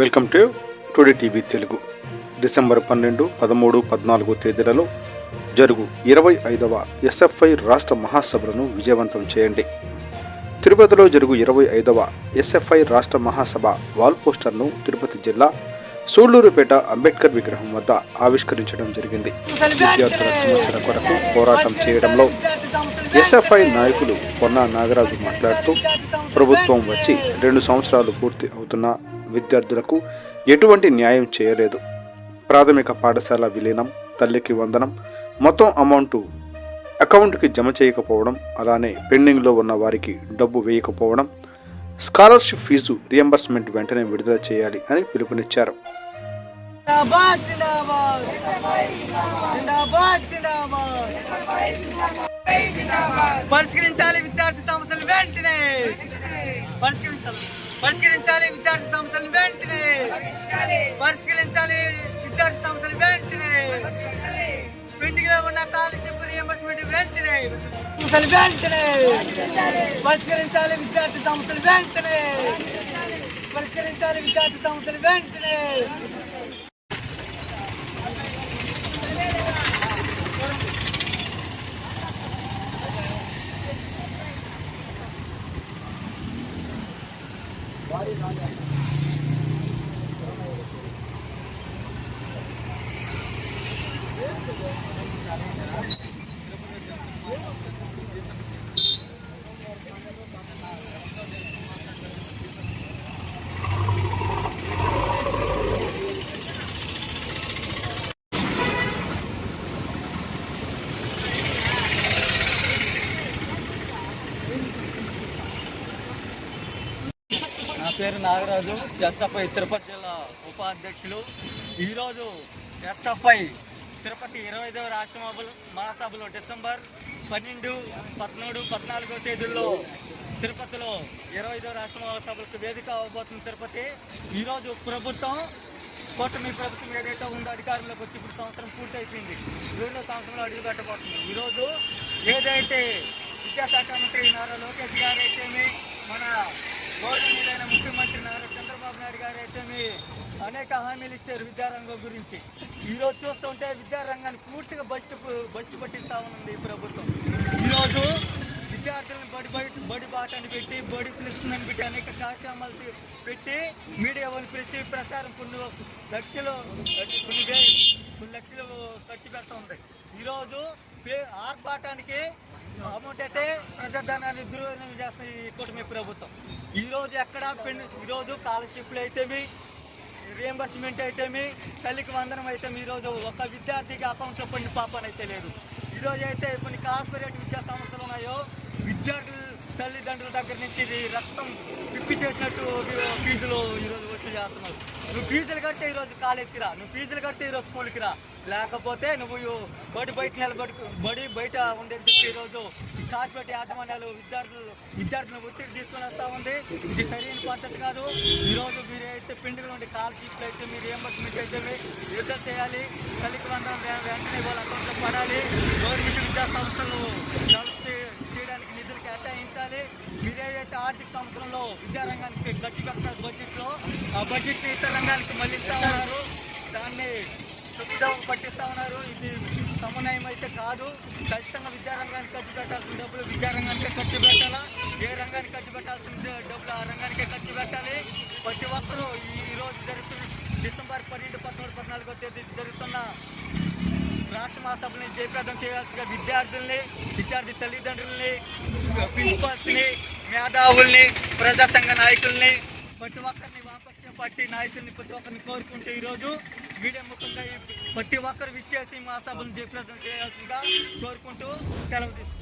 Welcome to today TV Telugu. December పన్నెండు పదమూడు పద్నాలుగు తేదీలలో జరుగు ఇరవై ఐదవ ఎస్ఎఫ్ఐ రాష్ట్ర మహాసభలను విజయవంతం చేయండి. తిరుపతిలో జరుగు ఇరవై ఐదవ ఎస్ఎఫ్ఐ రాష్ట్ర మహాసభ వాల్ పోస్టర్ను తిరుపతి జిల్లా సూళ్ళూరుపేట అంబేద్కర్ విగ్రహం వద్ద ఆవిష్కరించడం జరిగింది. విద్యార్థుల సమస్యల కొరకు పోరాటం చేయడంలో ఎస్ఎఫ్ఐ నాయకులు పొన్నా నాగరాజు మాట్లాడుతూ ప్రభుత్వం వచ్చి రెండు సంవత్సరాలు పూర్తి అవుతున్న విద్యార్థులకు ఎటువంటి న్యాయం చేయలేదు. ప్రాథమిక పాఠశాల విలీనం తల్లికి వందనం మొత్తం అమౌంట్ అకౌంట్కి జమ చేయకపోవడం అలానే పెండింగ్లో ఉన్న వారికి డబ్బు వేయకపోవడం స్కాలర్షిప్ ఫీజు రియంబర్స్మెంట్ వెంటనే విడుదల చేయాలి అని పిలుపునిచ్చారు. పరిష్కరించాలి విద్యార్థి సమస్యలు వెంటనే. పరిష్కరించాలి. పరిష్కరించాలి విద్యార్థి సమస్యలు వెంటనే. పరిష్కరించాలి. విద్యార్థి సమస్యలు వెంటనే. పెండింగ్ ఉన్న స్కాలర్షిప్ రియంబర్స్మెంట్ వెంటనే. సమస్యలు వెంటనే. పరిష్కరించాలి. విద్యార్థి సమస్యలు వెంటనే. పరిష్కరించాలి. విద్యార్థి సమస్యలు వెంటనే. வாரி நாங்கள் పేరు నాగరాజు. ఎస్ఎఫ్ఐ తిరుపతి జిల్లా ఉపాధ్యక్షులు. ఈరోజు ఎస్ఎఫ్ఐ తిరుపతి ఇరవై ఐదవ రాష్ట్ర మహాసభలు- మహాసభలో డిసెంబర్ పన్నెండు పదమూడు పద్నాలుగో తేదీల్లో తిరుపతిలో ఇరవై ఐదవ రాష్ట్ర మహాసభలకు వేదిక అవ్వబోతుంది తిరుపతి. ఈరోజు ప్రభుత్వం కూటమి ప్రభుత్వం ఏదైతే ఉందో అధికారంలోకి వచ్చి ఇప్పుడు సంవత్సరం పూర్తి అయిపోయింది రెండో సంవత్సరంలో అడుగు పెట్టబోతుంది ఈరోజు ఏదైతే విద్యాశాఖ మంత్రి నారా లోకేష్ గారు అయితేమి మన గౌరవనీయులైన ముఖ్యమంత్రి నారా చంద్రబాబు నాయుడు గారు అయితేమి అనేక హామీలు ఇచ్చారు విద్యారంగం గురించి. ఈరోజు చూస్తుంటే విద్యారంగాన్ని పూర్తిగా బస్ట్ బస్ట్ పట్టిస్తా ఉంది ఈ ప్రభుత్వం. ఈరోజు విద్యార్థులను బడి బయట బడి బాటని పెట్టి బడి పిలుస్తుందని పెట్టి అనేక కార్యక్రమాలు పెట్టి మీడియా వాళ్ళు పిలిచి ప్రచారం కొన్ని లక్షలు కొన్ని కొన్ని లక్షలు ఖర్చు పెడతా ఉంది. ఈరోజు పే- ఆర్భాటానికి అమౌంట్ అయితే ప్రజాధనాన్ని దుర్వినియోగం చేస్తున్న ఈ కూటమి ప్రభుత్వం. ఈరోజు ఎక్కడ పెన్ స్కాలర్షిప్లు అయితేమి రియంబర్స్మెంట్ అయితేమి తల్లికి వందనం అయితే ఈరోజు ఒక విద్యార్థికి అకౌంట్లో పడిన పాపనైతే లేదు. ఈరోజు అయితే కొన్ని కార్పొరేట్ విద్యా సంస్థలు ఉన్నాయో విద్యార్థులు తల్లిదండ్రుల దగ్గర నుంచి ఇది రక్తం పిప్పి చేసినట్టు ఫీజులు ఈరోజు వసూలు చేస్తున్నారు. నువ్వు ఫీజులు కడితే ఈరోజు కాలేజీకి రా. నువ్వు ఫీజులు కడితే ఈరోజు స్కూల్కి రా. లేకపోతే నువ్వు బడి బయట నిలబడి బడి బయట ఉందని చెప్పి ఈరోజు కార్పొరేట్ యాజమాన్యాలు విద్యార్థులు విద్యార్థులను ఒత్తిడి తీసుకొని వస్తూ ఉంది. ఇది సరైన పద్ధతి కాదు. ఈరోజు మీరు అయితే పిండిలో ఉండే కాల్షీట్లు అయితే మీరు రియంబర్స్మెంట్ అయితే యుద్ధం చేయాలి. తల్లికి వందనం వెంటనే వాళ్ళ అకౌంట్లో పడాలి. గవర్నమెంట్ విద్యా సంస్థలు నిధులు కేటాయించాలి. మీరేదైతే ఆర్థిక సంవత్సరంలో విద్యారంగానికి ఖర్చు పెడతారు బడ్జెట్లో ఆ బడ్జెట్ ఇతర రంగానికి మళ్ళిస్తా ఉన్నారు. దాన్ని చుట్టం పట్టిస్తా ఉన్నారు. ఇది సమన్వయం అయితే కాదు. ఖచ్చితంగా విద్యారంగానికి ఖర్చు పెట్టాల్సిన డబ్బులు విద్యారంగానికే ఖర్చు పెట్టాలా? ఏ రంగానికి ఖర్చు పెట్టాల్సిన డబ్బులు ఆ రంగానికే ఖర్చు పెట్టాలి? ప్రతి ఒక్కరూ ఈ రోజు జరుగుతున్న డిసెంబర్ పన్నెండు పదమూడు పద్నాలుగో తేదీ జరుగుతున్న రాష్ట్ర మహాసభని జయప్రదం చేయాల్సిన విద్యార్థుల్ని విద్యార్థి తల్లిదండ్రుల్ని ప్రిన్సిపల్స్ని మేధావుల్ని ప్రజాసంఘ నాయకుల్ని ప్రతి ఒక్కరిని వామపక్ష పార్టీ నాయకుల్ని ప్రతి ఒక్కరిని కోరుకుంటూ ఈరోజు మీడియా ముఖ్యంగా ప్రతి ఒక్కరు విచ్చేసి మహాసభను జయప్రదం చేయాల్సిందిగా కోరుకుంటూ సెలవు తీసుకుంటాం